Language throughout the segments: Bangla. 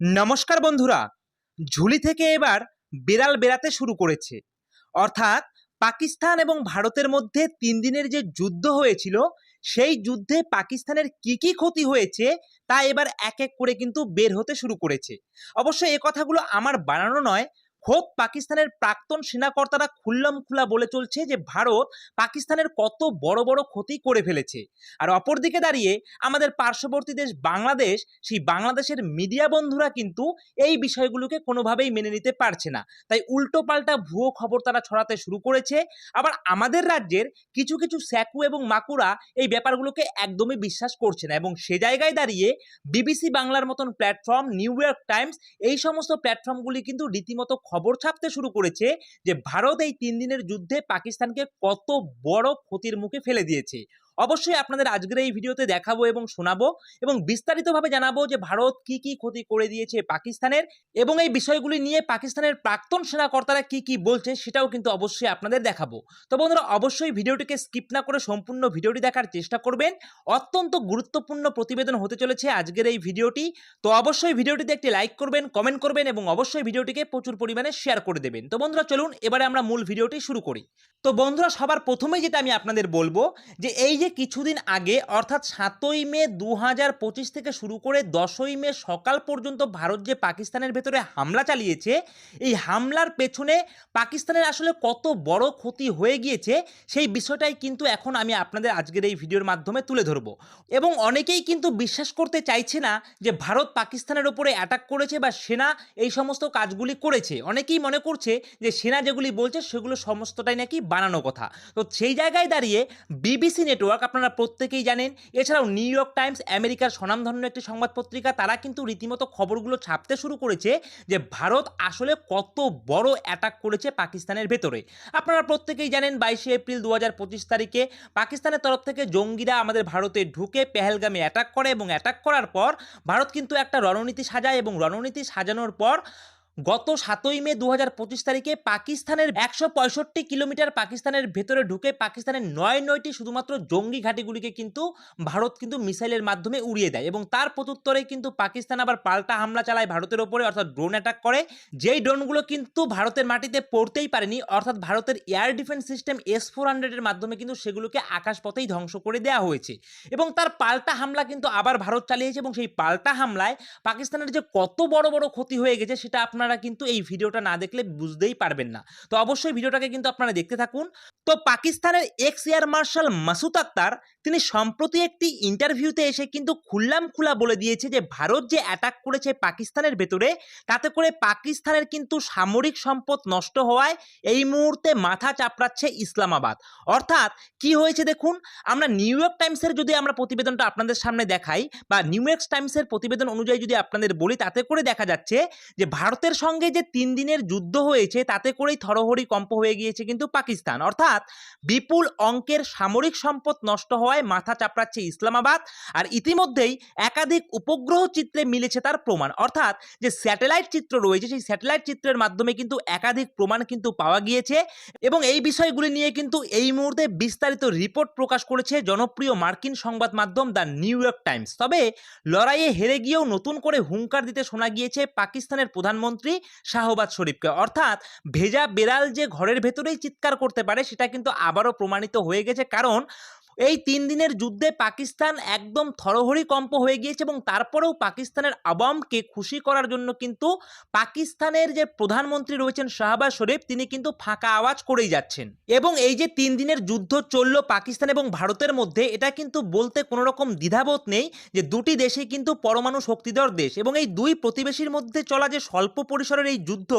নমস্কার বন্ধুরা, ঝুলি থেকে এবার বিড়াল বেড়াতে শুরু করেছে। অর্থাৎ পাকিস্তান এবং ভারতের মধ্যে তিন দিনের যে যুদ্ধ হয়েছিল, সেই যুদ্ধে পাকিস্তানের কি কি ক্ষতি হয়েছে, তা এবার এক এক করে কিন্তু বের হতে শুরু করেছে। অবশ্য এ কথাগুলো আমার বানানো নয় খোদ পাকিস্তানের প্রাক্তন সেনাকর্তারা খুল্লাম খুলা বলে চলছে যে ভারত পাকিস্তানের কত বড় বড় ক্ষতি করে ফেলেছে। আর অপরদিকে দাঁড়িয়ে আমাদের পার্শ্ববর্তী দেশ বাংলাদেশ, সেই বাংলাদেশের মিডিয়া বন্ধুরা কিন্তু এই বিষয়গুলোকে কোনোভাবেই মেনে নিতে পারছে না। তাই উল্টো পাল্টা ভুয়ো খবর তারা ছড়াতে শুরু করেছে। আবার আমাদের রাজ্যের কিছু কিছু স্যাকু এবং মাকুরা এই ব্যাপারগুলোকে একদমই বিশ্বাস করছে না এবং সে জায়গায় দাঁড়িয়ে বিবিসি বাংলার মতন প্ল্যাটফর্ম, নিউ ইয়র্ক টাইমস এই সমস্ত প্ল্যাটফর্মগুলি কিন্তু রীতিমতো খবর ছাপতে শুরু করেছে যে, ভারত এই তিন দিনের যুদ্ধে পাকিস্তানকে কত বড় ক্ষতির মুখে ফেলে দিয়েছে। অবশ্যই আপনাদের আজকের এই ভিডিওতে দেখাবো এবং শোনাবো এবং বিস্তারিতভাবে জানাব যে ভারত কি কি ক্ষতি করে দিয়েছে পাকিস্তানের এবং এই বিষয়গুলি নিয়ে পাকিস্তানের প্রাক্তন সেনাকর্তারা কি কি বলছে সেটাও কিন্তু অবশ্যই আপনাদের দেখাবো। তো বন্ধুরা, অবশ্যই ভিডিওটিকে স্কিপ না করে সম্পূর্ণ ভিডিওটি দেখার চেষ্টা করবেন। অত্যন্ত গুরুত্বপূর্ণ প্রতিবেদন হতে চলেছে আজকের এই ভিডিওটি। তো অবশ্যই ভিডিওটিতে একটি লাইক করবেন, কমেন্ট করবেন এবং অবশ্যই ভিডিওটিকে প্রচুর পরিমাণে শেয়ার করে দেবেন। তো বন্ধুরা, চলুন এবারে আমরা মূল ভিডিওটি শুরু করি। তো বন্ধুরা, সবার প্রথমেই যেটা আমি আপনাদের বলব যে এই যে কিছুদিন আগে, অর্থাৎ সাতই মে দু হাজার পঁচিশ থেকে শুরু করে দশই মে সকাল পর্যন্ত ভারত যে পাকিস্তানের ভেতরে হামলা চালিয়েছে, এই হামলার পেছনে পাকিস্তানের আসলে কত বড় ক্ষতি হয়ে গিয়েছে, সেই বিষয়টাই কিন্তু এখন আমি আপনাদের আজকের এই ভিডিওর মাধ্যমে তুলে ধরবো। এবং অনেকেই কিন্তু বিশ্বাস করতে চাইছে না যে ভারত পাকিস্তানের ওপরে অ্যাটাক করেছে বা সেনা এই সমস্ত কাজগুলি করেছে। অনেকেই মনে করছে যে সেনা যেগুলি বলছে সেগুলো সমস্তটাই নাকি বানানো কথা। তো সেই জায়গায় দাঁড়িয়ে বিবিসি নেটওয়ার্ক আপনারা প্রত্যেকেই জানেন, এছাড়াও নিউ ইয়র্ক টাইমস, আমেরিকার স্বনামধন্য একটি সংবাদ পত্রিকা তারা কিন্তু রীতিমতো খবরগুলো ছাপতে শুরু করেছে যে ভারত আসলে কত বড় অ্যাটাক করেছে পাকিস্তানের ভেতরে। আপনারা প্রত্যেকেই জানেন, বাইশে এপ্রিল দু হাজার পঁচিশ তারিখে পাকিস্তানের তরফ থেকে জঙ্গিরা আমাদের ভারতে ঢুকে পেহেলগামে অ্যাটাক করে এবং অ্যাটাক করার পর ভারত কিন্তু একটা রণনীতি সাজায় এবং রণনীতি সাজানোর পর গত সাতই মে দু হাজার পঁচিশ তারিখে পাকিস্তানের একশো পঁয়ষট্টি কিলোমিটার পাকিস্তানের ভেতরে ঢুকে পাকিস্তানের নয় নয়টি শুধুমাত্র জঙ্গি ঘাঁটিগুলিকে কিন্তু ভারত কিন্তু মিসাইলের মাধ্যমে উড়িয়ে দেয় এবং তার প্রত্যুত্তরে কিন্তু পাকিস্তান আবার পাল্টা হামলা চালায় ভারতের ওপরে, অর্থাৎ ড্রোন অ্যাটাক করে। যেই ড্রোনগুলো কিন্তু ভারতের মাটিতে পড়তেই পারেনি, অর্থাৎ ভারতের air defence system S four হান্ড্রেডের মাধ্যমে কিন্তু সেগুলোকে আকাশপথেই ধ্বংস করে দেওয়া হয়েছে। এবং তার পাল্টা হামলা কিন্তু আবার ভারত চালিয়েছে এবং সেই পাল্টা হামলায় পাকিস্তানের যে কত বড় বড় ক্ষতি হয়ে গেছে সেটা আপনারা কিন্তু এই ভিডিওটা না দেখলে বুঝতেই পারবেন না। তো অবশ্যই ভিডিওটাকে কিন্তু আপনারা দেখতে থাকুন। তো পাকিস্তানের ex air marshal Masood Akhtar, তিনি সম্প্রতি একটি ইন্টারভিউতে এসে কিন্তু খুল্লাম খুলা বলে দিয়েছে যে, ভারত যে অ্যাটাক করেছে পাকিস্তানের ভেতরে, তাতে করে পাকিস্তানের কিন্তু সামরিক সম্পদ নষ্ট হওয়ায় এই মুহূর্তে মাথা চাপড়াচ্ছে ইসলামাবাদ। অর্থাৎ কি হয়েছে দেখুন, আমরা নিউ ইয়র্ক টাইমসের যদি আমরা প্রতিবেদনটা আপনাদের সামনে দেখাই, বা নিউ ইয়র্ক টাইমসের প্রতিবেদন অনুযায়ী যদি আপনাদের বলি, তাতে করে দেখা যাচ্ছে যে, ভারতের সঙ্গে যে তিন দিনের যুদ্ধ হয়েছে, তাতে করেই থরহরি কম্প হয়ে গিয়েছে কিন্তু পাকিস্তান। অর্থাৎ বিপুল অঙ্কের সামরিক সম্পদ নষ্ট হওয়ায় মাথা চাপড়াচ্ছে ইসলামাবাদ আর ইতিমধ্যেই একাধিক উপগ্রহ চিত্রে মিলেছে তার প্রমাণ। অর্থাৎ যে স্যাটেলাইট চিত্র রয়েছে, সেই স্যাটেলাইট চিত্রের মাধ্যমে কিন্তু একাধিক প্রমাণ কিন্তু পাওয়া গিয়েছে এবং এই বিষয়গুলি নিয়ে কিন্তু এই মুহূর্তে বিস্তারিত রিপোর্ট প্রকাশ করেছে জনপ্রিয় মার্কিন সংবাদ মাধ্যম দ্য নিউ ইয়র্ক টাইমস। তবে লড়াইয়ে হেরে গিয়েও নতুন করে হুঙ্কার দিতে শোনা গিয়েছে পাকিস্তানের প্রধানমন্ত্রী শাহবাজ শরীফকে। অর্থাৎ ভেজা বেড়াল যে ঘরের ভেতরেই চিৎকার করতে পারে, সেটা কিন্তু আবারও প্রমাণিত হয়ে গেছে। কারণ এই তিন দিনের যুদ্ধে পাকিস্তান একদম থরহরি কম্প হয়ে গিয়েছে এবং তারপরেও পাকিস্তানের আওয়ামকে খুশি করার জন্য কিন্তু পাকিস্তানের যে প্রধানমন্ত্রী রয়েছেন শাহবাজ শরীফ, তিনি কিন্তু ফাঁকা আওয়াজ করেই যাচ্ছেন। এবং এই যে তিন দিনের যুদ্ধ চলল পাকিস্তান এবং ভারতের মধ্যে, এটা কিন্তু বলতে কোনো রকম দ্বিধাবোধ নেই যে দুটি দেশই কিন্তু পরমাণু শক্তিধর দেশ। এবং এই দুই প্রতিবেশীর মধ্যে চলা যে স্বল্প পরিসরের এই যুদ্ধ,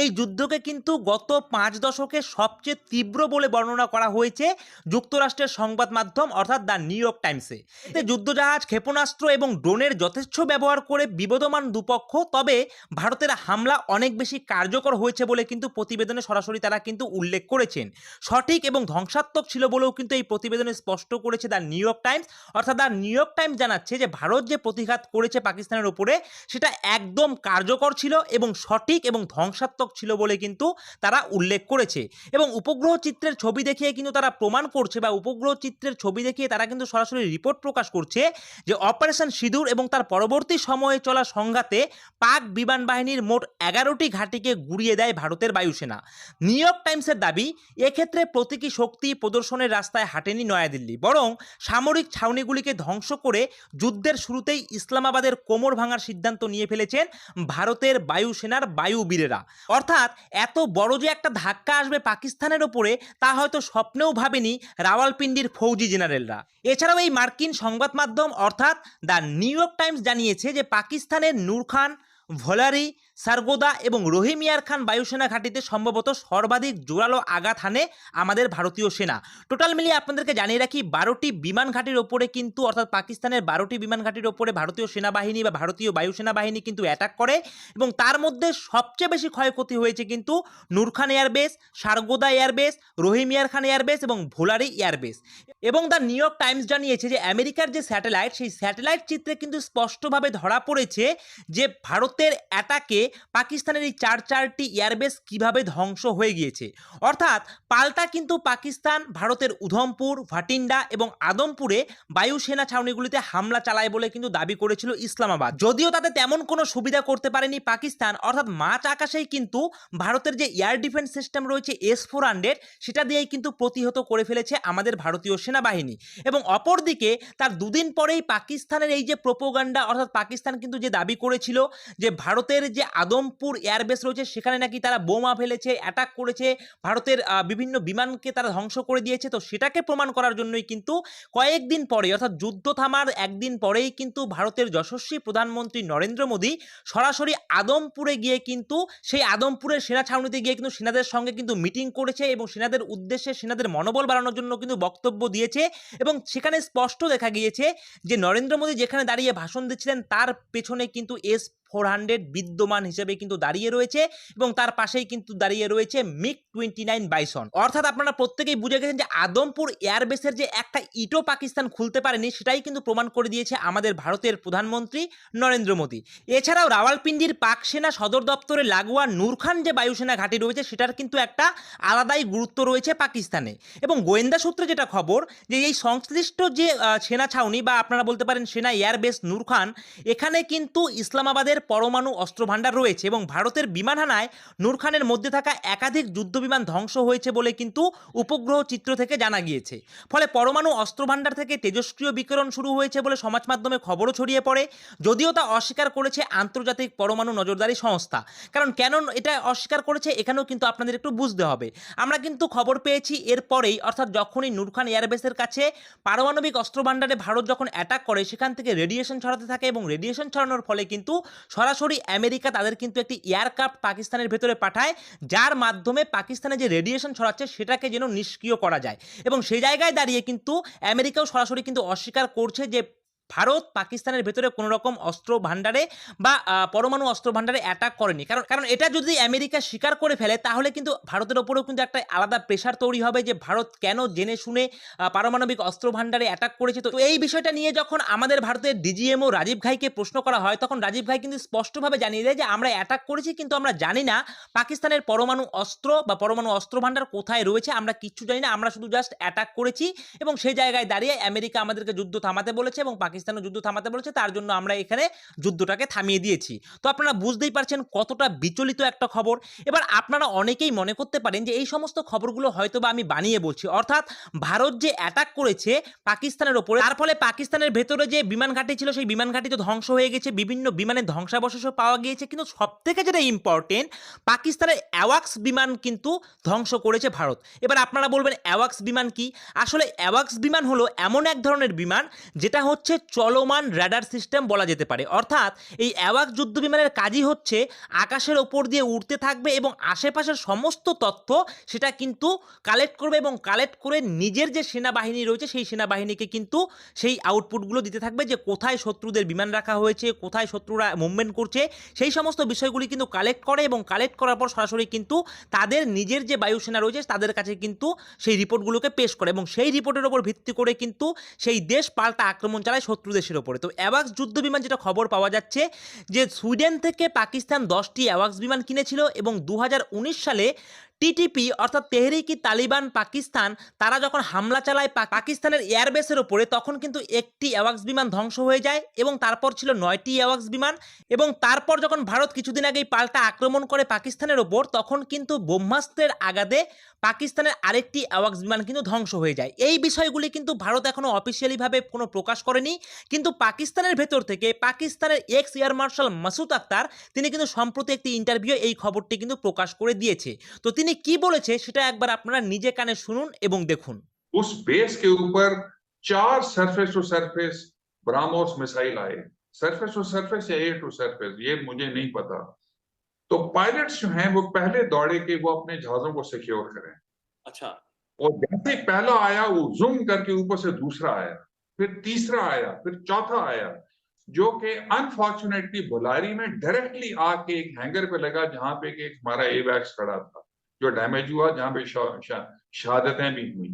এই যুদ্ধকে কিন্তু গত পাঁচ দশকে সবচেয়ে তীব্র বলে বর্ণনা করা হয়েছে। যুক্তরাষ্ট্রের সংবাদ অর্থাৎ দ্য নিউ ইয়র্ক টাইমসে। এতে যুদ্ধজাহাজ, ক্ষেপণাস্ত্র এবং ড্রোনের যথেচ্ছ ব্যবহার করে বিবদমান দুপক্ষ, তবে ভারতের হামলা অনেক বেশি কার্যকর হয়েছে বলে কিন্তু প্রতিবেদনে সরাসরি তারা কিন্তু উল্লেখ করেছেন। সঠিক এবং ধ্বংসাত্মক ছিল বলেও কিন্তু এই প্রতিবেদনে স্পষ্ট করেছে দ্য নিউ ইয়র্ক টাইমস। অর্থাৎ দ্য নিউ ইয়র্ক টাইমস জানাচ্ছে যে, ভারত যে প্রতিঘাত করেছে পাকিস্তানের উপরে, সেটা একদম কার্যকর ছিল এবং সঠিক এবং ধ্বংসাত্মক ছিল বলে কিন্তু তারা উল্লেখ করেছে। এবং উপগ্রহ চিত্রের ছবি দেখিয়ে কিন্তু তারা প্রমাণ করছে বা উপগ্রহ চিত্রে চিত্রের ছবি দেখিয়ে তারা কিন্তু সরাসরি রিপোর্ট প্রকাশ করছে যে অপারেশন সিঁদুর এবং তার পরবর্তী সময়ে চলা সংঘাতে পাক বিমান বাহিনীর মোট এগারোটি ঘাঁটিকে গুড়িয়ে দেয় ভারতের বায়ুসেনা। নিউ ইয়র্ক টাইমসের দাবি, এক্ষেত্রে প্রতীকী শক্তি প্রদর্শনের রাস্তায় হাঁটেনি নয়াদিল্লি, বরং সামরিক ছাউনিগুলিকে ধ্বংস করে যুদ্ধের শুরুতেই ইসলামাবাদের কোমর ভাঙার সিদ্ধান্ত নিয়ে ফেলেছেন ভারতের বায়ুসেনার বায়ুবীরেরা অর্থাৎ এত বড় যে একটা ধাক্কা আসবে পাকিস্তানের ওপরে, তা হয়তো স্বপ্নেও ভাবেনি রাওয়ালপিন্ডির ফৌজি জেনারেলরা। এছাড়াও এই মার্কিন সংবাদ মাধ্যম অর্থাৎ দ্য নিউ ইয়র্ক টাইমস জানিয়েছে যে পাকিস্তানের নূর খান, ভোলারি সারগোদা এবং রহিমিয়ার খান বায়ুসেনা ঘাঁটিতে সম্ভবত সর্বাধিক জোরালো আঘাত হানে আমাদের ভারতীয় সেনা। টোটাল মিলিয়ে আপনাদেরকে জানিয়ে রাখি, বারোটি বিমান ঘাঁটির ওপরে কিন্তু, অর্থাৎ পাকিস্তানের বারোটি বিমান ঘাঁটির ওপরে ভারতীয় সেনাবাহিনী বা ভারতীয় বায়ুসেনা বাহিনী কিন্তু অ্যাটাক করে এবং তার মধ্যে সবচেয়ে বেশি ক্ষয়ক্ষতি হয়েছে কিন্তু নূরখান এয়ারবেস সারগোদা এয়ারবেস রহিমিয়ার খান এয়ারবেস এবং ভোলারি এয়ারবেস এবং দ্য নিউ ইয়র্ক টাইমস জানিয়েছে যে, আমেরিকার যে স্যাটেলাইট, সেই স্যাটেলাইট চিত্রে কিন্তু স্পষ্টভাবে ধরা পড়েছে যে, ভারতের অ্যাটাকে পাকিস্তানের এই চার চারটি এয়ারবেস কীভাবে ধ্বংস হয়ে গিয়েছে? অর্থাৎ পাল্টা কিন্তু পাকিস্তান, ভারতের উধমপুর, ভাটিন্ডা এবং আদমপুরে বায়ুসেনা ছাউনিগুলিতে হামলা চালায় বলে কিন্তু দাবি করেছিল ইসলামাবাদ। যদিও তাতে তেমন কোনো সুবিধা করতে পারেনি পাকিস্তান, অর্থাৎ মাঝ আকাশেই কিন্তু ভারতের যে এয়ার ডিফেন্স সিস্টেম রয়েছে এস ফোর হান্ড্রেড, সেটা দিয়েই কিন্তু প্রতিহত করে ফেলেছে আমাদের ভারতীয় সেনাবাহিনী। এবং অপরদিকে তার দুদিন পরেই পাকিস্তানের এই যে প্রোপোগান্ডা অর্থাৎ পাকিস্তান কিন্তু যে দাবি করেছিল যে ভারতের যে আদমপুর এয়ারবেস রয়েছে, সেখানে নাকি তারা বোমা ফেলেছে অ্যাটাক করেছে, ভারতের বিভিন্ন বিমানকে তারা ধ্বংস করে দিয়েছে। তো সেটাকে প্রমাণ করার জন্যই কিন্তু কয়েকদিন পরে অর্থাৎ যুদ্ধ থামার একদিন পরেই কিন্তু ভারতের যশস্বী প্রধানমন্ত্রী নরেন্দ্র মোদী সরাসরি আদমপুরে গিয়ে কিন্তু সেই আদমপুরের সেনা ছাউনিতে গিয়ে কিন্তু সেনাদের সঙ্গে কিন্তু মিটিং করেছে এবং সেনাদের উদ্দেশ্যে সেনাদের মনোবল বাড়ানোর জন্য কিন্তু বক্তব্য দিয়েছে এবং সেখানে স্পষ্ট দেখা গিয়েছে যে নরেন্দ্র মোদী যেখানে দাঁড়িয়ে ভাষণ দিচ্ছিলেন, তার পেছনে কিন্তু এস ফোর হান্ড্রেড বিদ্যমান হিসেবে কিন্তু দাঁড়িয়ে রয়েছে এবং তার পাশেই কিন্তু দাঁড়িয়ে রয়েছে মিক টোয়েন্টি নাইন বাইসন। অর্থাৎ আপনারা প্রত্যেকেই বুঝে গেছেন যে আদমপুর এয়ারবেসের যে একটা ইটো পাকিস্তান খুলতে পারেনি, সেটাই কিন্তু প্রমাণ করে দিয়েছে আমাদের ভারতের প্রধানমন্ত্রী নরেন্দ্র মোদী। এছাড়াও রাওয়ালপিন্ডির পাক সেনা সদর দপ্তরে লাগোয়া নূরখান যে বায়ুসেনা ঘাঁটি রয়েছে, সেটার কিন্তু একটা আলাদাই গুরুত্ব রয়েছে পাকিস্তানে। এবং গোয়েন্দা সূত্রে যেটা খবর, যে এই সংশ্লিষ্ট যে সেনা ছাউনি বা আপনারা বলতে পারেন সেনা এয়ারবেস নূরখান, এখানে কিন্তু ইসলামাবাদের পরমাণু অস্ত্রভাণ্ডার রয়েছে এবং ভারতের বিমান হানায় নূর খানের মধ্যে থাকা একাধিক যুদ্ধবিমান ধ্বংস হয়েছে বলে কিন্তু উপগ্রহ চিত্র থেকে জানা গিয়েছে। ফলে পরমাণু অস্ত্রভাণ্ডার থেকে তেজস্ক্রিয় বিকিরণ শুরু হয়েছে বলে সমাজ মাধ্যমে খবরও ছড়িয়ে পড়ে। যদিও তা অস্বীকার করেছে আন্তর্জাতিক পরমাণু নজরদারি সংস্থা। কারণ কেন এটা অস্বীকার করেছে এখানেও কিন্তু আপনাদের একটু বুঝতে হবে। আমরা কিন্তু খবর পেয়েছি এরপরেই অর্থাৎ যখনই নূরখান এয়ারবেসের কাছে পারমাণবিক অস্ত্রভাণ্ডারে ভারত যখন অ্যাটাক করে, সেখান থেকে রেডিয়েশন ছড়াতে থাকে এবং রেডিয়েশন ছড়ানোর ফলে কিন্তু সরাসরি আমেরিকা তাদের কিন্তু একটি এয়ারক্রাফট পাকিস্তানের ভেতরে পাঠায়, যার মাধ্যমে পাকিস্তানে যে রেডিয়েশন ছড়াচ্ছে সেটাকে যেন নিষ্ক্রিয় করা যায়। এবং সেই জায়গায় দাঁড়িয়ে কিন্তু আমেরিকাও সরাসরি কিন্তু অস্বীকার করছে যে ভারত পাকিস্তানের ভেতরে কোনো রকম অস্ত্র ভাণ্ডারে বা পরমাণু অস্ত্র ভাণ্ডারে অ্যাটাক করেনি। কারণ কারণ এটা যদি আমেরিকা স্বীকার করে ফেলে, তাহলে কিন্তু ভারতের ওপরেও কিন্তু একটা আলাদা প্রেশার তৈরি হবে যে ভারত কেন জেনে শুনে পারমাণবিক অস্ত্র ভাণ্ডারে অ্যাটাক করেছে। তো এই বিষয়টা নিয়ে যখন আমাদের ভারতের ডিজিএমও রাজীব ঘাইকে প্রশ্ন করা হয়, তখন রাজীব ঘাই কিন্তু স্পষ্টভাবে জানিয়ে দেয় যে আমরা অ্যাটাক করেছি, কিন্তু আমরা জানি না পাকিস্তানের পরমাণু অস্ত্র বা পরমাণু অস্ত্র ভাণ্ডার কোথায় রয়েছে, আমরা কিচ্ছু জানি না, আমরা শুধু জাস্ট অ্যাটাক করেছি এবং সেই জায়গায় দাঁড়িয়ে আমেরিকা আমাদেরকে যুদ্ধ থামাতে বলেছে এবং পাকিস্তানও যুদ্ধ থামাতে বলেছে, তার জন্য আমরা এখানে যুদ্ধটাকে থামিয়ে দিয়েছি। তো আপনারা বুঝতেই পারছেন কতটা বিচলিত একটা খবর। এবার আপনারা অনেকেই মনে করতে পারেন যে এই সমস্ত খবরগুলো হয়তো বা আমি বানিয়ে বলছি। অর্থাৎ ভারত যে অ্যাটাক করেছে পাকিস্তানের ওপরে, তার ফলে পাকিস্তানের ভেতরে যে বিমান ঘাঁটি ছিল, সেই বিমান ঘাঁটি তো ধ্বংস হয়ে গেছে। বিভিন্ন বিমানের ধ্বংসাবশেষও পাওয়া গিয়েছে। কিন্তু সব থেকে যেটা ইম্পর্টেন্ট পাকিস্তানের অ্যাওয়াক্স বিমান কিন্তু ধ্বংস করেছে ভারত। এবার আপনারা বলবেন অ্যাওয়াক্স বিমান কি? আসলে অ্যাওয়াক্স বিমান হলো এমন এক ধরনের বিমান, যেটা হচ্ছে চলমান র্যাডার সিস্টেম বলা যেতে পারে। অর্থাৎ এই অ্যাওয়াক যুদ্ধ বিমানের কাজই হচ্ছে আকাশের ওপর দিয়ে উড়তে থাকবে এবং আশেপাশের সমস্ত তথ্য সেটা কিন্তু কালেক্ট করবে এবং কালেক্ট করে নিজের যে সেনাবাহিনী রয়েছে সেই সেনাবাহিনীকে কিন্তু সেই আউটপুটগুলো দিতে থাকবে যে কোথায় শত্রুদের বিমান রাখা হয়েছে, কোথায় শত্রুরা মুভমেন্ট করছে, সেই সমস্ত বিষয়গুলি কিন্তু কালেক্ট করে এবং কালেক্ট করার পর সরাসরি কিন্তু তাদের নিজের যে বায়ুসেনা রয়েছে তাদের কাছে কিন্তু সেই রিপোর্টগুলোকে পেশ করে এবং সেই রিপোর্টের ওপর ভিত্তি করে কিন্তু সেই দেশ পাল্টা আক্রমণ চালায় শত্রু দেশের ওপরে তো অ্যাওয়াক্স যুদ্ধ বিমান যেটা খবর পাওয়া যাচ্ছে, যে সুইডেন থেকে পাকিস্তান দশটি অ্যাওয়াক্স বিমান কিনেছিল এবং দু হাজার উনিশ সালে টিটিপি অর্থাৎ তেহরিকি তালিবান পাকিস্তান, তারা যখন হামলা চালায় পাকিস্তানের এয়ারবেসের ওপরে তখন কিন্তু একটি অ্যাওয়াক্স বিমান ধ্বংস হয়ে যায় এবং তারপর ছিল নয়টি অ্যাওয়াক্স বিমান এবং তারপর যখন ভারত কিছুদিন আগেই পাল্টা আক্রমণ করে পাকিস্তানের ওপর, তখন কিন্তু ব্রহ্মাস্ত্রের আগাদে পাকিস্তানের আরেকটি অ্যাওয়াক্স বিমান কিন্তু ধ্বংস হয়ে যায়। এই বিষয়গুলি কিন্তু ভারত এখনও অফিসিয়ালিভাবে কোনো প্রকাশ করেনি, কিন্তু পাকিস্তানের ভেতর থেকে পাকিস্তানের ex air marshal Masood Akhtar, তিনি কিন্তু সম্প্রতি একটি ইন্টারভিউ এই খবরটি কিন্তু প্রকাশ করে দিয়েছে। তো তিনি কি বলেছে সেটা একবার আপনারা নিজে কানে শুনুন এবং দেখুন उस बेस के ऊपर चार surface to surface BrahMos missile आए सरफेस टू सरफेस या एयर टू सरफेस ये मुझे नहीं पता तो पायलट्स जो हैं वो पहले दौड़े कि वो अपने जहाजों को सिक्योर करें अच्छा और जैसे ही पहला आया वो जूम करके ऊपर से दूसरा आया फिर तीसरा आया फिर चौथा आया जो कि अनफॉर्चुनेटली बुलारी में डायरेक्टली आके एक हैंगर पे लगा जहां पे कि एक हमारा एवैक्स खड़ा था जो डैमेज हुआ जहाँ पे शहादतें भी हुई।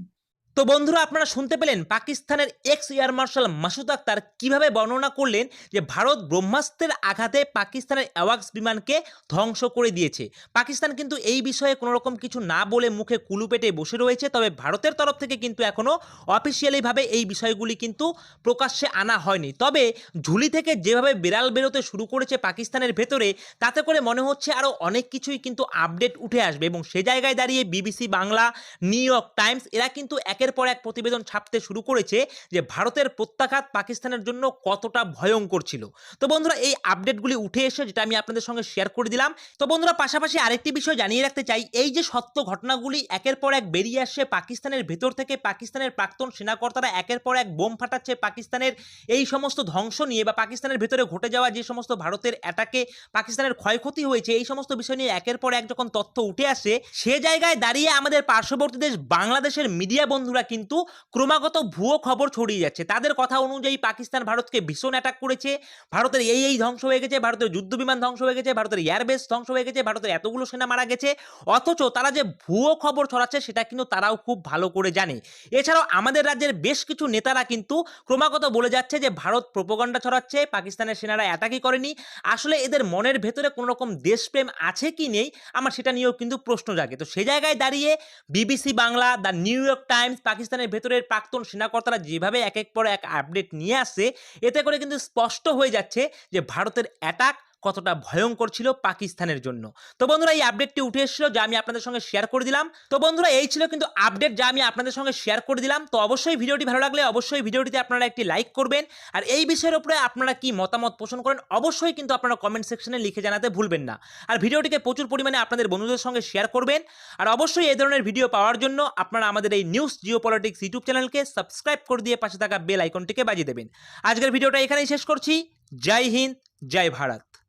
তো বন্ধুরা, আপনারা শুনতে পেলেন পাকিস্তানের ex air marshal Masood Akhtar কীভাবে বর্ণনা করলেন যে ভারত ব্রহ্মাস্ত্রের আঘাতে পাকিস্তানের অ্যাওয়াক্স বিমানকে ধ্বংস করে দিয়েছে। পাকিস্তান কিন্তু এই বিষয়ে কোনো রকম কিছু না বলে মুখে কুলু পেটে বসে রয়েছে, তবে ভারতের তরফ থেকে কিন্তু এখনও অফিসিয়ালিভাবে এই বিষয়গুলি কিন্তু প্রকাশ্যে আনা হয়নি। তবে ঝুলি থেকে যেভাবে বিড়াল বেরোতে শুরু করেছে পাকিস্তানের ভেতরে, তাতে করে মনে হচ্ছে আরও অনেক কিছুই কিন্তু আপডেট উঠে আসবে এবং সে জায়গায় দাঁড়িয়ে BBC Bangla, New York Times, এরা কিন্তু একের পর এক প্রতিবেদন ছাপতে শুরু করেছে যে ভারতের প্রত্যাঘাত পাকিস্তানের জন্য কতটা ভয়ঙ্কর ছিল। তো বন্ধুরা, এই আপডেটগুলি উঠে এসে যেটা আমি আপনাদের সঙ্গে শেয়ার করে দিলাম। তো বন্ধুরা, পাশাপাশি আরেকটি বিষয় জানিয়ে রাখতে চাই। এই যে সত্য ঘটনাগুলি একের পর এক বেরিয়ে আসছে পাকিস্তানের ভেতর থেকে, পাকিস্তানের প্রাক্তন সেনাকর্তারা একের পর এক বোম ফাটাচ্ছে পাকিস্তানের এই সমস্ত ধ্বংস নিয়ে বা পাকিস্তানের ভেতরে ঘটে যাওয়া যে সমস্ত ভারতের অ্যাটাকে পাকিস্তানের ক্ষয়ক্ষতি হয়েছে, এই সমস্ত বিষয় নিয়ে একের পর এক যখন তথ্য উঠে আসে, সে জায়গায় দাঁড়িয়ে আমাদের পার্শ্ববর্তী দেশ বাংলাদেশের মিডিয়া বন্ধুরা কিন্তু ক্রমাগত ভুয়ো খবর ছড়িয়ে যাচ্ছে। তাদের কথা অনুযায়ী পাকিস্তান ভারতকে ভীষণ অ্যাটাক করেছে। ভারতের এই এই ধ্বংস হয়ে গেছে, ভারতের যুদ্ধ বিমান ধ্বংস হয়ে গেছে, ভারতের এয়ারবেস ধ্বংস হয়ে গেছে, ভারতের এতগুলো সেনা মারা গেছে। অথচ তারা যে ভুয়ো খবর ছড়াচ্ছে সেটা কিন্তু তারাও খুব ভালো করে জানে। এছাড়াও আমাদের রাজ্যের বেশ কিছু নেতারা কিন্তু ক্রমাগত বলে যাচ্ছে যে ভারত প্রোপোগান্ডা ছড়াচ্ছে, পাকিস্তানের সেনারা অ্যাটাকই করেনি। আসলে এদের মনের ভেতরে কোনো রকম দেশপ্রেম আছে কি নেই? আমার সেটা নিয়েও কিন্তু প্রশ্ন জাগে। তো সে জায়গায় দাঁড়িয়ে BBC Bangla, the New York Times পাকিস্তানের ভেতরের প্রাক্তন সেনাকর্তারা যেভাবে এক এক পর এক আপডেট নিয়ে আসছে, এতে করে কিন্তু স্পষ্ট হয়ে যাচ্ছে যে ভারতের অ্যাটাক কতটা ভয়ঙ্কর ছিল পাকিস্তানের জন্য। তো বন্ধুরা, এই আপডেটটি উঠে এসেছিল যা আমি আপনাদের সঙ্গে শেয়ার করে দিলাম। তো বন্ধুরা, এই ছিল কিন্তু আপডেট যা আমি আপনাদের সঙ্গে শেয়ার করে দিলাম। তো অবশ্যই ভিডিওটি ভালো লাগলে অবশ্যই ভিডিওটিতে আপনারা একটি লাইক করবেন। আর এই বিষয়ের উপরে আপনারা কি মতামত পোষণ করেন, অবশ্যই কিন্তু আপনারা কমেন্ট সেকশনে লিখে জানাতে ভুলবেন না। আর ভিডিওটিকে প্রচুর পরিমাণে আপনাদের বন্ধুদের সঙ্গে শেয়ার করবেন। আর অবশ্যই এই ধরনের ভিডিও পাওয়ার জন্য আপনারা আমাদের এই নিউজ জিও পলিটিক্স ইউটিউব চ্যানেলকে সাবস্ক্রাইব করে দিয়ে পাশে থাকা বেল আইকনটিকে বাজিয়ে দেবেন। আজকের ভিডিওটা এখানেই শেষ করছি। জয় হিন্দ, জয় ভারত।